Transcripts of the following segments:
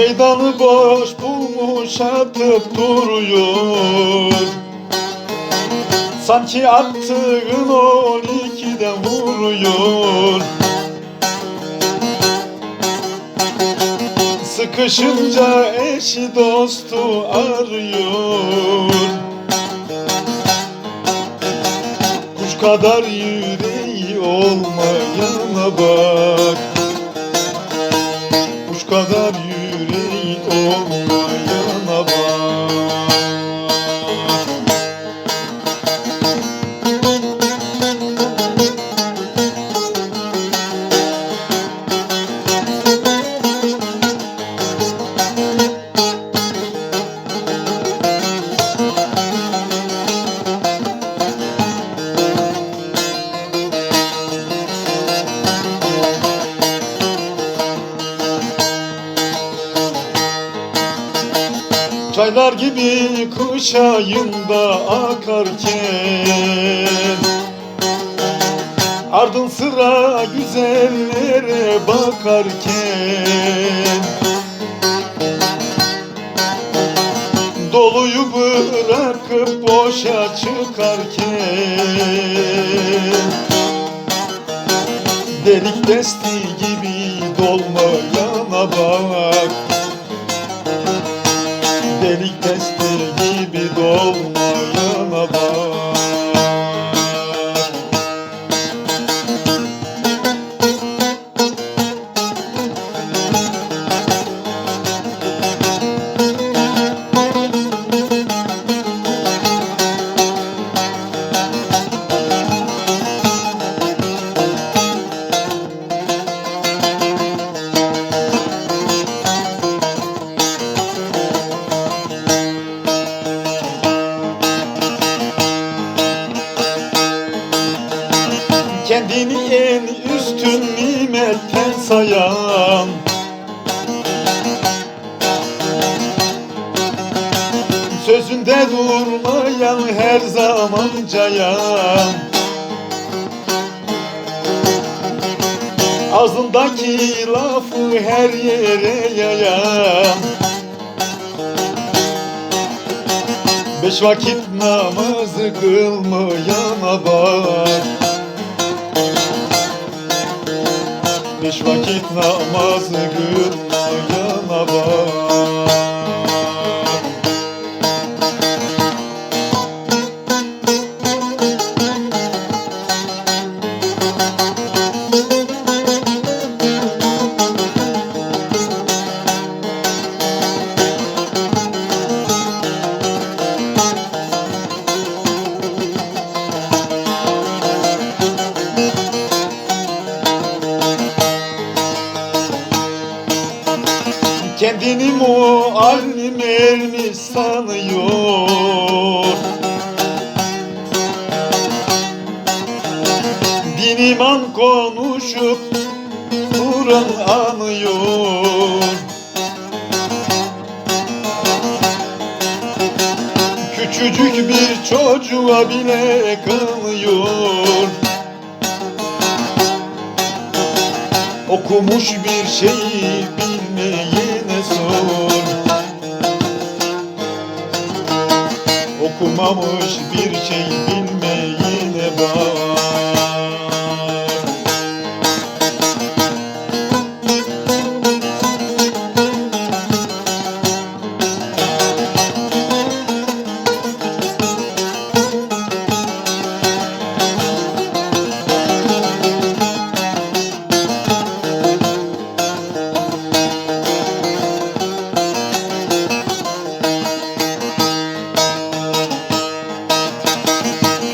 Meydanı boş bulmuş atıp duruyor. Sanki attığın on ikiden vuruyor. Sıkışınca eşi dostu arıyor. Kuş kadar yüreği olmayana bak. Kuş kadar yüreği Çaylar gibi kış ayında akarken. Ardın sıra güzellere bakarken. Doluyu bırakıp boşa çıkarken. Delik desti gibi dolmayana Delik testi gibi dolmayana Kendini en üstün nimetten sayan. Sözünde durmayan her zaman cayan. Ağzındaki lafı her yere yayan. Beş vakit namazı kılmayana bak Beş vakit namazı kılmayana Kendini muallim ermiş sanıyor. Din iman konuşup Kur'an anıyor. Küçücük bir çocuğa bile kanıyor Okumuş bir şeyi Okumamış bir şey bilmeyene bak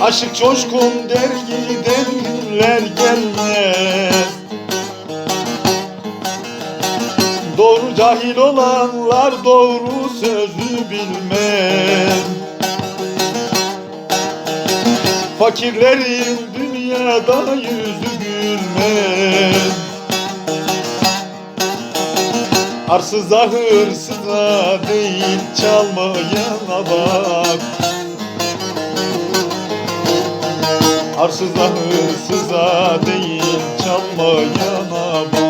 Aşık coşkun der giden gelmez. Doğru cahil olanlar doğru sözü bilmez. Fakirlerin dünyada yüzü gülmez. Arsıza hırsıza değil çalmayana bak Arsıza hırsıza değil çalmayana bak